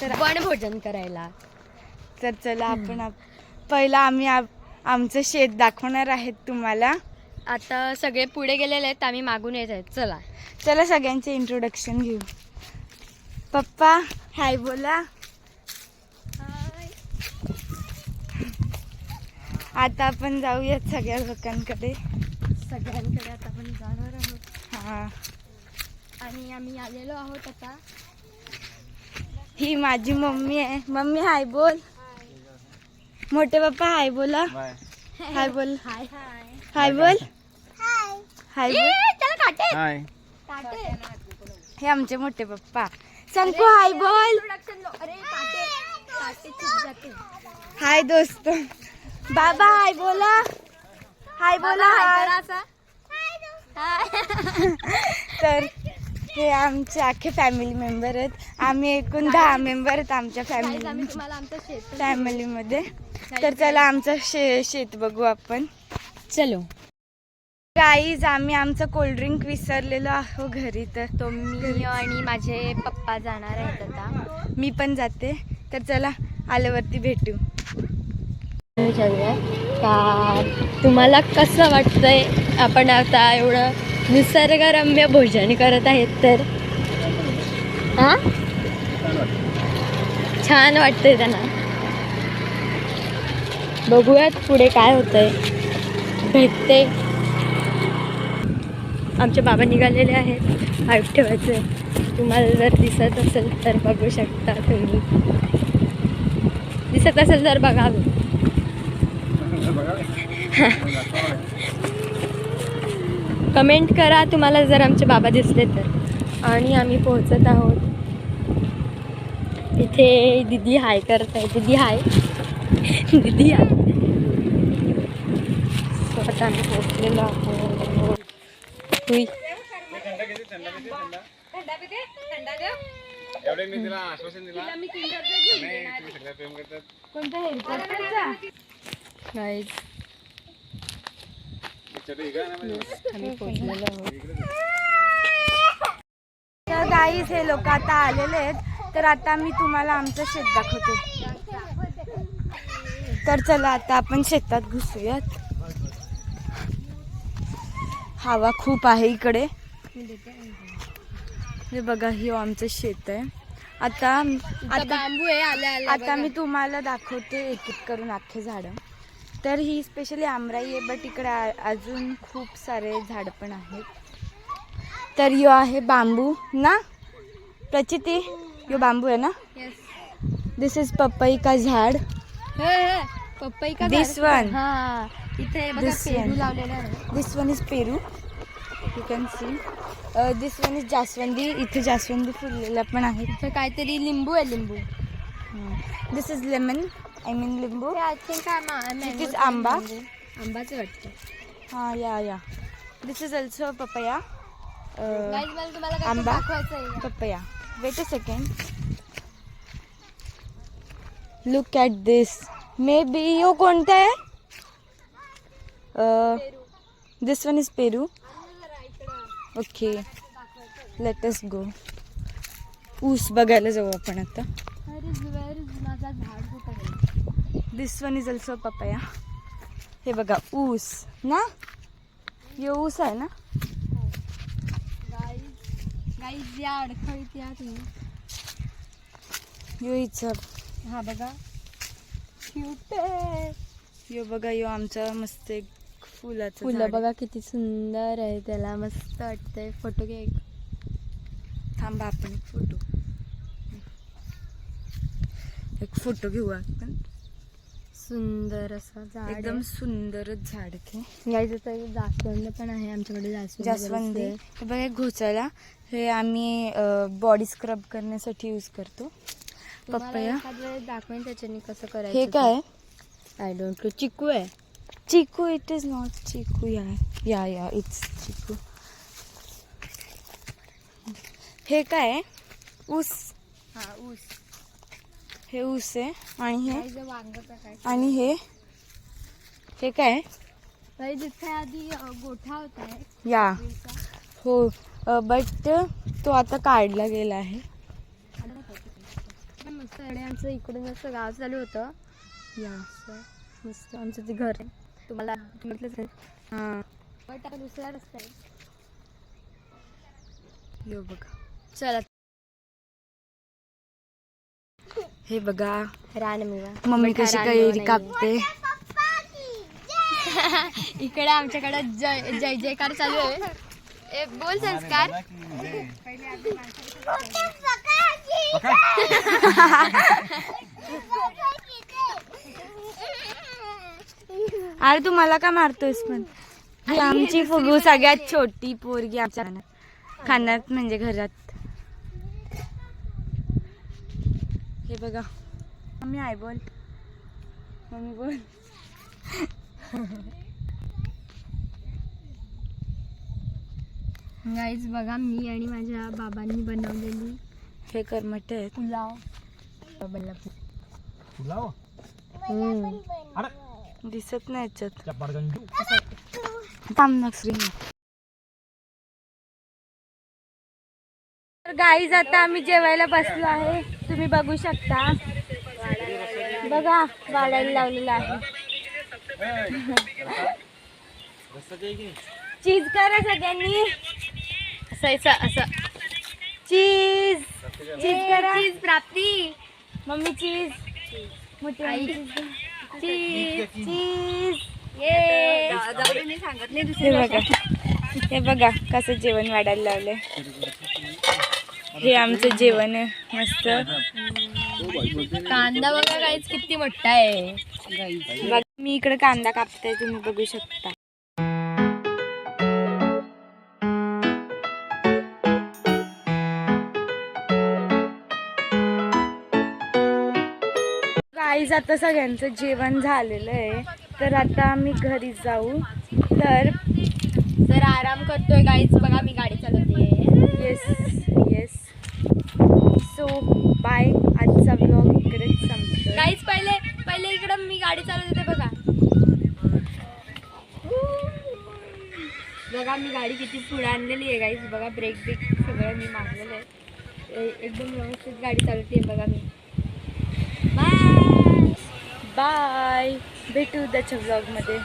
तर वनभोजन करायला. तर चला आपण आप- पहिला आम्ही आमचं शेत दाखवणार आहेत तुम्हाला. आता सगळे पुढे गेलेले आहेत आम्ही मागून येत आहेत. चला. चला सगळ्यांचे इंट्रोडक्शन घेऊ. पप्पा हाय बोला. आता आपण जाऊयात सगळ्या लोकांकडे. सगळ्यांकडे आता आपण जाणार आहोत. हा. आणि आम्ही आलेलो आहोत आता. ही माझी मम्मी आहे. मम्मी हाय बोल. मोठे पप्पा हाय बोला. हाय बोल. हाय. हाय हाय बोल. हाय. बोल. हाय. काटे. हे आमचे मोठे पप्पा. संकू हाय बोल. हाय दोस्त. बाबा हाय बोला. हाय बोला हाय. तर हे आमचे अख्खे फॅमिली मेंबर आहेत. आम्ही एकूण दहा मेंबर आहेत आमच्या फॅमिली फॅमिलीमध्ये तर चला आमचं शे शेत बघू आपण. चलो. गाईज आम्ही आमचं कोल्ड्रिंक विसरलेलो आहो घरी तर तो मी आणि माझे पप्पा जाणार आहेत आता. मी पण जाते. तर चला आल्यावरती भेटू. विचारूया का तुम्हाला कसं वाटतंय? आपण आता एवढं निसर्गरम्य भोजन करत आहेत तर. हा? छान वाटतंय त्यांना. बघूयात पुढे काय होतंय. भेटते. आमचे बाबा निघालेले आहेत. हाईट ठेवायचं. तुम्हाला जर दिसत असेल तर बघू शकता तुम्ही. दिसत असेल तर बघावे कमेंट करा तुम्हाला जर आमचे बाबा दिसले तर. आणि आम्ही पोहोचत आहोत. इथे दिदी हाय करत आहे दिदी हाय. दिदी हाय. आता आम्ही पोहोचलेलो आहोत. हुई. तर गाईज हे लोक आता आलेले आहेत. तर आता मी तुम्हाला आमचं शेत दाखवते. तर चला आता आपण शेतात घुसूयात. हवा खूप आहे इकडे. हे बघा हे आमचं शेत आहे. आता आता बांबू आहे आता मी तुम्हाला दाखवते एक एक करून अख्खे झाडं. तर ही स्पेशली आमराई आहे बट इकडे अजून खूप सारे झाडं पण आहेत. तर यो आहे बांबू ना? प्रचिती यो बांबू आहे ना? दिस इज पपई का झाड. पप्पाई का one. हा इथे आहे this one is peru. You can see this one is jaswandi. इथे जास्वंदी फुललेल्या पण इथे काहीतरी लिंबू आहे लिंबू. This is lemon I mean लिंबू आय थिंक It is आंबा. आंबाच वाटतं हां या या this is also papaya Guys, मला तुम्हाला काहीतरी आंबा. Papaya wait a second look at this maybe यो कोणता आहे? दिस वन इज पेरू ओके लेटस गो ऊस बघायला जाऊ आपण आता. This one is also papaya हे बघा ऊस ना यो ऊस आहे ना guys, या अडखळीत या तुम्ही यो इचं हा बघा क्यूट आहे यो बघा यो आमचा मस्त एक फुलाचं फुलं. बघा किती सुंदर आहे त्याला मस्त वाटतंय फोटो घे एक. थांबा आपण एक फोटो एक फोटो घेऊ आपण सुंदर असं झाड. एकदम सुंदरच झाड हे जास्वंद पण आहे आमच्याकडे जास्वंद जास्वंदी हे बघा एक घोचाळा हे आम्ही बॉडी स्क्रब करण्यासाठी यूज करतो. तुम्हाला पपया. एखाद वेळेस दाखवेन त्याच्याने कसं करायचं हे ते. काय? आय डोंट नो चिकू आहे. चिकू इट इज नॉट चिकू या या या इट्स चिकू. हे काय? ऊस. हा ऊस. हे ऊस आहे आणि हे आणि हे हे काय? जिथे आधी गोठा होता या. हो बट तो आता काढला गेला आहे. मस्त आमचं इकडून असं गाव चालू होतं. या. मस्त आमचं ते घर आहे. तुम्हाला म्हटलंच आहे हां. बट आता दुसरा रस्ता आहे. यो बघा. चला हे बघा. रानमेवा मम्मी कशी कैरी. कापते. इकडे आमच्याकडे जय जय जयकार चालू आहे. बोल संस्कार. अरे तू मला का मारतोयस पण? आमची फुगू सगळ्यात छोटी पोरगी आमच्या खानात म्हणजे घरात. बघा. मम्मी आय बोल. मम्मी बोल. गाईज बघा मी आणि माझ्या बाबांनी बनवलेली हे करमट आहेत. पुलाव. बाबांना पुलाव दिसत नाही याच्यात. थांब गाईज आता आम्ही जेवायला बसलो आहे. तुम्ही बघू शकता. बघा वाढायला लावलेलं आहे. चीज करा सगळ्यांनी. असं असं. चीज चीज करा. चीज प्राप्ती. मम्मी चीज मोठी. चीज चीज ये. सांगत नाही हे बघा. हे बघा कसं जेवण वाढायला लावलंय. हे आमचं जेवण आहे मस्त. कांदा बघा गाईज किती मोठा आहे. बघ मी इकडे कांदा कापते तुम्ही बघू शकता. गाईज आता सगळ्यांचं जेवण झालेलं आहे. तर आता आम्ही घरी जाऊ. तर जर आराम करतोय गाईज बघा मी गाडी चालवते येस येस सो बाय आजचा ब्लॉग इकडेच संपतो गाईज पहिले पहिले इकडं मी गाडी चालवते ते बघा. बघा मी गाडी किती पुढे आणलेली आहे गाईज बघा ब्रेक ब्रेक सगळं मी मारलेलं आहे. एकदम व्यवस्थित गाडी चालवते बघा मी. बाय बाय भेटू उद्याच्या ब्लॉगमध्ये